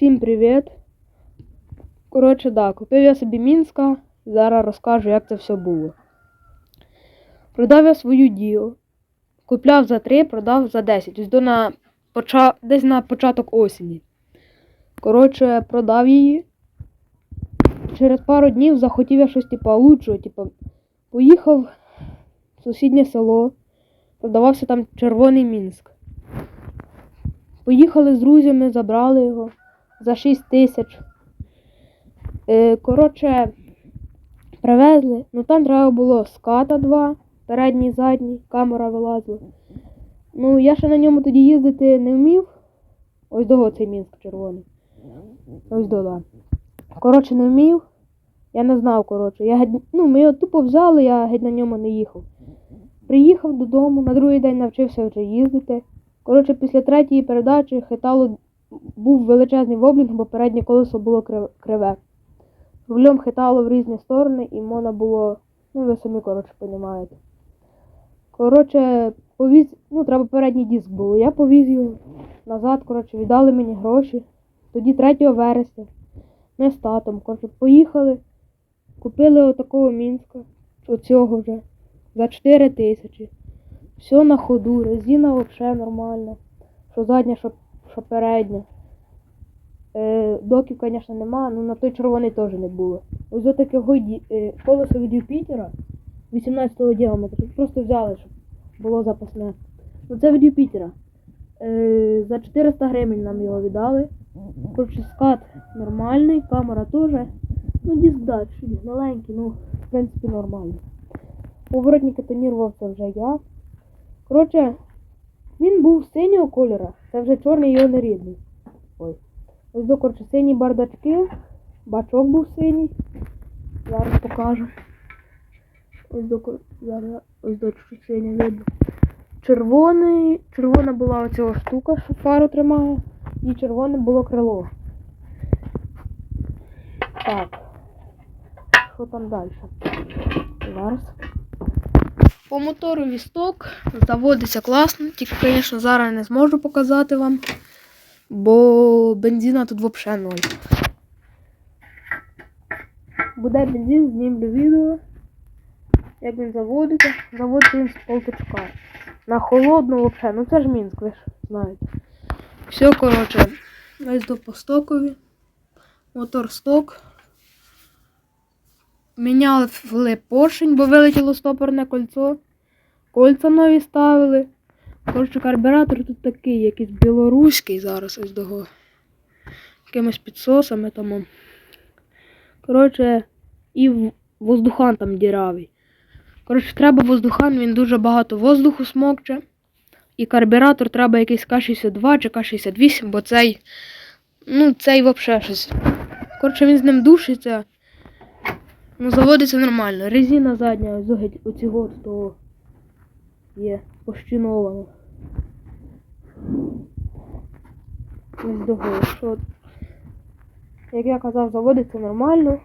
Всім привіт. Коротше, да, купив я собі Мінська. Зараз розкажу, як це все було. Продав я свою дію. Купляв за 3, продав за 10. Ось до на поча... десь на початок осені. Коротше, продав її. Через пару днів захотів я щось типа лучшого. Типа, поїхав в сусіднє село. Продавався там червоний Мінськ. Поїхали з друзями, забрали його за 6 тисяч. Е, коротше, привезли. Ну там треба було ската 2, передній, задній, камера вилазила. Ну, я ще на ньому тоді їздити не вмів. Ось дого цей мінськ червоний. Ось до, да. Коротше, не вмів. Я не знав, коротше. Я ну, ми його тупо взяли, я геть на ньому не їхав. Приїхав додому, на другий день навчився вже їздити. Коротше, після третьої передачі хитало був величезний воблінг, бо переднє колесо було криве. Рулем хитало в різні сторони, і можна було, ну ви самі, коротше, розумієте. Коротше, повіз, ну, треба передній диск було. Я повіз його назад, коротше, віддали мені гроші. Тоді 3 вересня. Ми з татом, коротше, поїхали, купили отакого мінська, оцього вже, за 4 тисячі. Все на ходу, резина взагалі нормальна. Що задня, що, що передня. Е, доків, звісно, нема, але на той червоний теж не було. Ось до такого ді- е, колесо від Юпітера 18 діаметру. Просто взяли, щоб було запасне. Ну це від Юпітера. Е, за 400 гривень нам його віддали. Коротше, скат нормальний, камера теж. Ну, диск да, маленький, ну, в принципі, нормально. Поворотники тонірував це вже я. Коротше, він був синього кольора, це вже чорний його не. Ой. Ось до коротше, сині бардачки, бачок був синій. Зараз покажу. Ось до зараз ось до синій видно. Червоний, червона була оця штука, що фару тримає, і червоне було крило. Так. Що там далі? Зараз. По мотору вісток заводиться класно, тільки, звісно, зараз не зможу показати вам, бо бензина тут взагалі ноль. Буде бензин, знімлю відео, як він заводиться. Заводиться він з полточка. На холодну взагалі, ну це ж Мінськ, ви ж знаєте. Все, коротше, ось до постокові. Мотор сток. Міняли поршень, бо вилетіло стопорне кольцо. Кольця нові ставили. Коротше, карбюратор тут такий, якийсь білоруський зараз ось дого. Якимись підсосами тому. Коротше, і воздухан там діравий. Коротше, треба воздухан, він дуже багато воздуху смокче. І карбюратор треба якийсь К-62 чи К-68, бо цей. Ну, цей взагалі щось. Коротше, він з ним душиться. Ну, заводиться нормально. Резина задня, от то є пощинована. Ось того, що. Як я казав, заводиться нормально.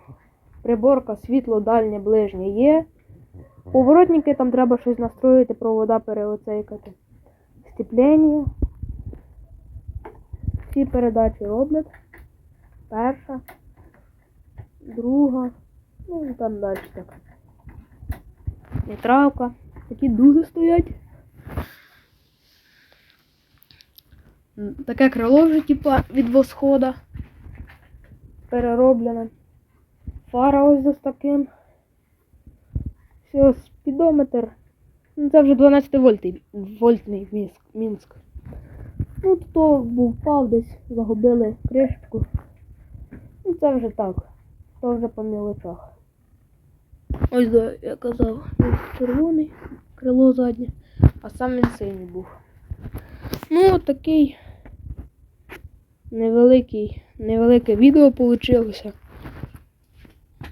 Приборка світло, дальнє, ближнє є. Поворотники там треба щось настроїти, провода переоцейкати. Степлення. Всі передачі роблять. Перша, друга. Ну там далі так. Нейтралка. Такі дуги стоять. Таке крило вже, типа, від восхода. Перероблене. Фара ось з таким. Все, спідометр. Ну, це вже 12 вольтний, вольтний Мінськ. Мінськ. Ну, то був впав десь, загубили кришечку. Ну, це вже так. То вже по мілочах. Ось, да, я казав, він червоний, крило заднє, а сам він синій був. Ну, от такий невеликий, невелике відео вийшло.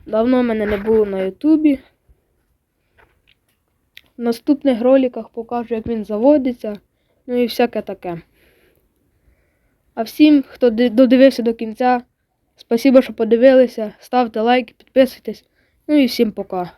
Давно мене не було на Ютубі. В наступних роликах покажу, як він заводиться, ну і всяке таке. А всім, хто додивився до кінця, спасибо, що подивилися. Ставте лайки, підписуйтесь. Ну і всім пока.